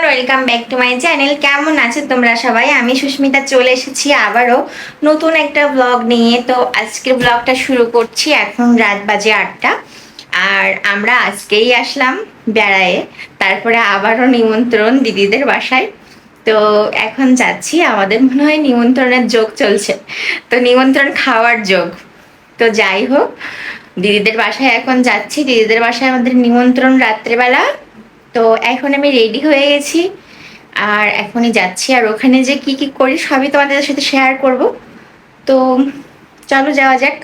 Welcome back to my channel কেমন আছো তোমরা সবাই? আমি সুস্মিতা, চলে এসেছি আবারও নতুন একটা ব্লগ নিয়ে। তো আজকের ব্লগটা শুরু করছি এখন রাত বাজে আটটা। আর আমরা আজকেই আসলাম বেড়ায়ে। তারপরে আবারও নিমন্ত্রণ দিদিদের বাসায়। তো এখন যাচ্ছি, আমাদের মনে হয় নিমন্ত্রণের যোগ চলছে। তো নিমন্ত্রণ খাওয়ার যোগ। তো যাই হোক, দিদিদের বাসায় এখন যাচ্ছি। দিদিদের বাসায় আমাদের নিমন্ত্রণ রাত্রেবেলা। তো এখন আমি রেডি হয়ে গেছি। আর এখনই যাচ্ছি। আর ওখানে যে কি কি করি, সবই তোমাদের সাথে শেয়ার করব। তো চলো যাওয়া যাক।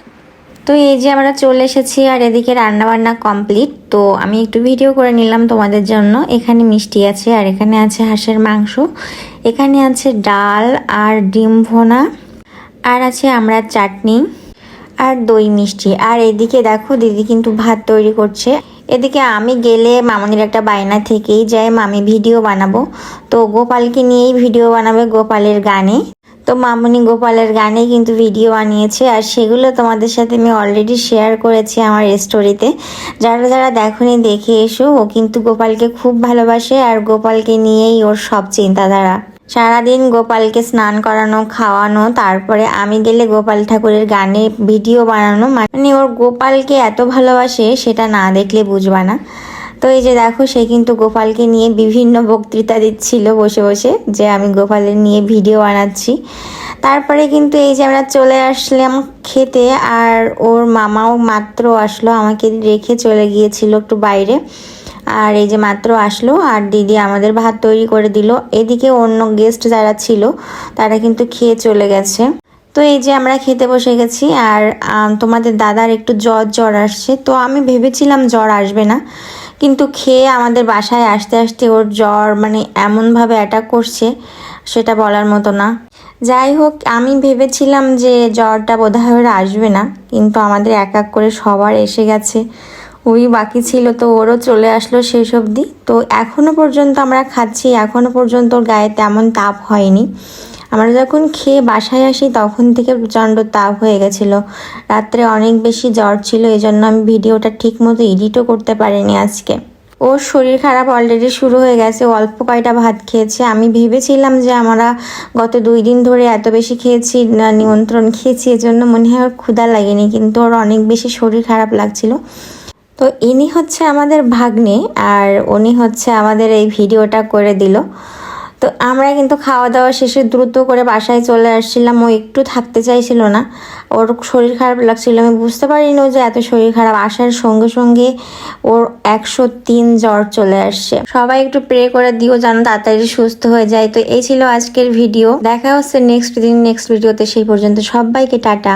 তো এই যে আমরা চলে এসেছি আর এদিকে রান্না বান্না কমপ্লিট তো আমি একটু ভিডিও করে নিলাম তোমাদের জন্য। এখানে মিষ্টি আছে আর এখানে আছে হাঁসের মাংস। এখানে আছে ডাল আর ডিম ভোনা। আর আছে আমরা চাটনি আর দই মিষ্টি। আর এদিকে দেখো দিদি কিন্তু ভাত তৈরি করছে। এদিকে আমি গেলে মামনির একটা বায়না থেকেই যায়, মামি ভিডিও বানাবো। তো গোপালকে নিয়েই ভিডিও বানাবে গোপালের গানে। তো মামনি গোপালের গানে কিন্তু ভিডিও বানিয়েছে আর সেগুলো তোমাদের সাথে আমি অলরেডি শেয়ার করেছি আমার স্টোরিতে যারা যারা দেখোনি, দেখে এসো। ও কিন্তু গোপালকে খুব ভালোবাসে আর গোপালকে নিয়েই ওর সব চিন্তাধারা। সারাদিন গোপালকে স্নান করানো, খাওয়ানো, তারপরে আমি গেলে গোপাল ঠাকুরের গানে ভিডিও বানানো। মানে ওর গোপালকে এত ভালোবাসে, সেটা না দেখলে বুঝবা না। তো এই যে দেখো, সে কিন্তু গোপালকে নিয়ে বিভিন্ন বক্তৃতা দিচ্ছিল বসে বসে, যে আমি গোপালের নিয়ে ভিডিও বানাচ্ছি। তারপরে কিন্তু এই যে আমরা চলে আসলাম খেতে, আর ওর মামাও মাত্র আসলো, আমাকে রেখে চলে গিয়েছিল একটু বাইরে। আর এই যে মাত্র আসলো আর দিদি আমাদের ভাত তৈরি করে দিল। এদিকে অন্য গেস্ট যারা ছিল, তারা কিন্তু খেয়ে চলে গেছে। তো এই যে আমরা খেতে বসে গেছি আর তোমাদের দাদার একটু জ্বর জ্বর আসছে। তো আমি ভেবেছিলাম জ্বর আসবে না, কিন্তু খেয়ে আমাদের বাসায় আসতে আসতে ওর জ্বর মানে এমনভাবে অ্যাটাক করছে, সেটা বলার মতো না। যাই হোক, আমি ভেবেছিলাম যে জ্বরটা বোধহয় আসবে না, কিন্তু আমাদের এক এক করে সবার এসে গেছে। ওই বাকি ছিল তো, ওরও চলে আসলো শেষ অবধি। তো এখনও পর্যন্ত আমরা খাচ্ছি, এখনও পর্যন্ত ওর গায়ে তেমন তাপ হয়নি। আমরা যখন খেয়ে বাসায় আসি তখন থেকে প্রচণ্ড তাপ হয়ে গেছিল। রাত্রে অনেক বেশি জ্বর ছিল এই জন্য আমি ভিডিওটা ঠিক মতো এডিটও করতে পারিনি আজকে। ওর শরীর খারাপ অলরেডি শুরু হয়ে গেছে অল্প কয়টা ভাত খেয়েছে। আমি ভেবেছিলাম যে আমরা গত দুই দিন ধরে এত বেশি খেয়েছি, না নিমন্ত্রণ খেয়েছি, এজন্য মনে হয় ওর ক্ষুধা লাগেনি, কিন্তু ওর অনেক বেশি শরীর খারাপ লাগছিল। তো ইনি হচ্ছে আমাদের ভাগ্নে আর উনি হচ্ছে আমাদের এই ভিডিওটা করে দিল। তো আমরা কিন্তু খাওয়া দাওয়া শেষে দ্রুত করে বাসায় চলে আসছিলাম। ও একটু থাকতে চাইছিল না। ওর শরীর খারাপ লাগছিল। আমি বুঝতে পারিনি যে এত শরীর খারাপ। আসার সঙ্গে সঙ্গে ওর একশো তিন জ্বর চলে আসছে। সবাই একটু প্রে করে দিও যেন তাড়াতাড়ি সুস্থ হয়ে যায়। তো এই ছিল আজকের ভিডিও। দেখা হচ্ছে নেক্সট দিন। নেক্সট ভিডিওতে সেই পর্যন্ত। সবাইকে টাটা।